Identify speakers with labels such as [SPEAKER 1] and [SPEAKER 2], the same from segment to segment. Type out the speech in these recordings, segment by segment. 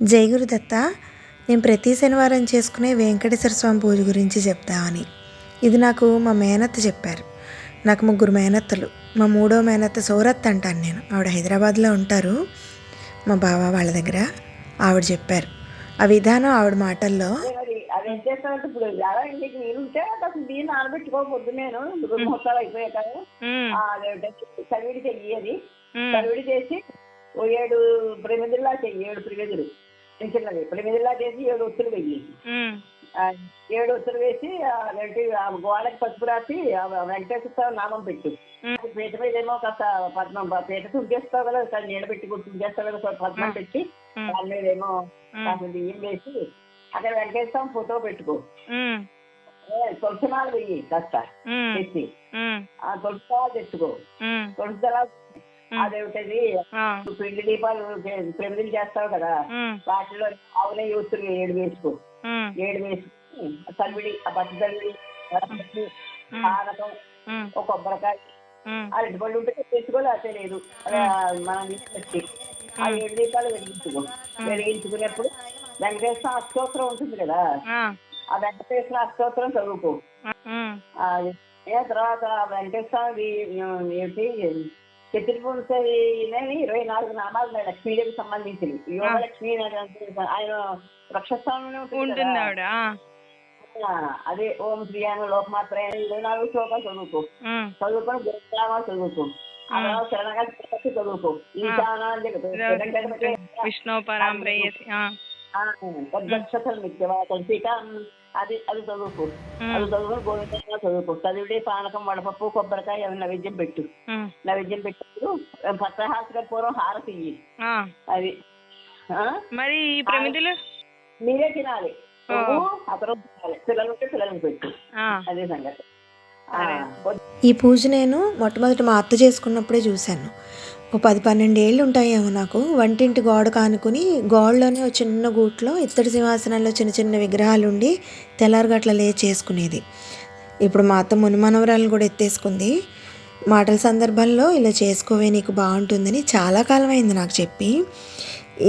[SPEAKER 1] జై గురుదత్త నేను ప్రతి శనివారం చేసుకునే వెంకటేశ్వర స్వామి పూజ గురించి చెప్తామని. ఇది నాకు మా మేనత్త చెప్పారు. నాకు ముగ్గురు మేనత్తలు. మా మూడో మేనత్త సౌరత్ అంటాను నేను. ఆవిడ హైదరాబాద్లో ఉంటారు. మా బావ వాళ్ళ దగ్గర ఆవిడ చెప్పారు. ఆ విధానం ఆవిడ మాటల్లో
[SPEAKER 2] చలివిడి చెయ్యి అది.
[SPEAKER 3] ఉమ్,
[SPEAKER 2] చలివిడి చేసి ఓ ఏడు ప్రమిదిల్లా చెయ్యి. ఏడు ప్రమిదులు చిన్న చిన్నవి ప్రమిదిల్లా చేసి ఏడు ఒత్తులు వెయ్యి. ఏడు ఒత్తులు వేసి గోడకి పసుపు రాసి వెంకటేశ్వర స్వామి నామం పెట్టు. పీట మీద ఏమో కాస్త పద్మం పీట తుంచేస్తావు కదా కాస్త నీడ పెట్టి తుంచేస్తావు కదా పద్మం పెట్టి. దాని మీద ఏమో కాస్త బియ్యం వేసి అక్కడ వెంకటేశ్వర స్వామి ఫోటో పెట్టుకో.
[SPEAKER 3] ఉమ్,
[SPEAKER 2] ఏ, తులసి మాల వెయ్యి కాస్త తెచ్చి ఆ తులసి తెచ్చుకో. తులసి అదేమిటది పిండి దీపాలు ప్రమిదలు చేస్తావు కదా వాటిలో ఆవునే యూతులు ఏడు వేసుకో. ఏడు వేసుకుని తల్విడి ఆ తల్విడి పానకం
[SPEAKER 3] ఉమ్,
[SPEAKER 2] ఒక కొబ్బరికాయ. అరటి పళ్ళు ఉంటే తెచ్చుకోలే అదే లేదు. మనం పెట్టి. ఆ ఏడు దీపాలు వెలిగించుకో. వెలిగించుకునేప్పుడు వెంకటేశ్వర అష్టోత్తరం ఉంటుంది కదా?
[SPEAKER 3] ఆ,
[SPEAKER 2] వెంకటేశ్వర అష్టోత్తరం చదువుకో. తర్వాత వెంకటేశ్వర ఏంటి చతుర్భుంశని ఇరవై నాలుగు నామాలు ఉన్నాయి లక్ష్మీదేవికి సంబంధించినవి. యోగ లక్ష్మీ ఆయన వృక్షస్థానంలో ఉంటుంది అదే ఓం శ్రీయాన లోకమాత్ర ఇరవై నాలుగు శ్లోకాలు చదువుకో. చదువుకొని గురునామాలు చదువుకో. శరణగా చదువుకో. ఈశానా
[SPEAKER 3] విష్ణు ఆ,
[SPEAKER 2] పద్మక్షతలు నిత్యవాసం సీత అది అది చదువుకో. అది చదువుకొని గోవిందంగా చదువుకో. చదివిడే పానకం వడపప్పు కొబ్బరికాయ అవి నైవేద్యం పెట్టు. నైవేద్యం పెట్టినప్పుడు పత్రహాసక పూర్వం హారతి ఇయ్యి
[SPEAKER 3] ఆ.
[SPEAKER 2] అది ఆ?
[SPEAKER 3] మరి ఈ ప్రమిదలు?
[SPEAKER 2] మీరే తినాలి. అతను తినాలి. పిల్లలు ఉంటే పిల్లలకు పెట్టు.
[SPEAKER 3] ఆ,
[SPEAKER 2] అదే సంగతి. ఆ,
[SPEAKER 1] ఈ పూజ నేను మొట్టమొదటి మా అత్త చేసుకున్నప్పుడే చూశాను. ఓ పది పన్నెండు ఏళ్ళు ఉంటాయేమో నాకు. వంటింటి గోడ కానుకుని గోడలోనే ఒక చిన్న గూట్లో ఇత్తడి సింహాసనంలో చిన్న చిన్న విగ్రహాలు ఉండి తెల్లారగట్ల లే చేసుకునేది. ఇప్పుడు మా అత్త మునిమనవరాలను కూడా ఎత్తేసుకుంది. మాటల సందర్భంలో ఇలా చేసుకోవే నీకు బాగుంటుందని చాలా కాలం అయింది నాకు చెప్పి.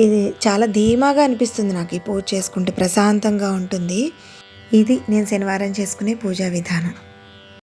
[SPEAKER 1] ఇది చాలా ధీమాగా అనిపిస్తుంది నాకు ఈ పూజ చేసుకుంటే ప్రశాంతంగా ఉంటుంది. ఇది నేను శనివారం చేసుకునే పూజా విధానం.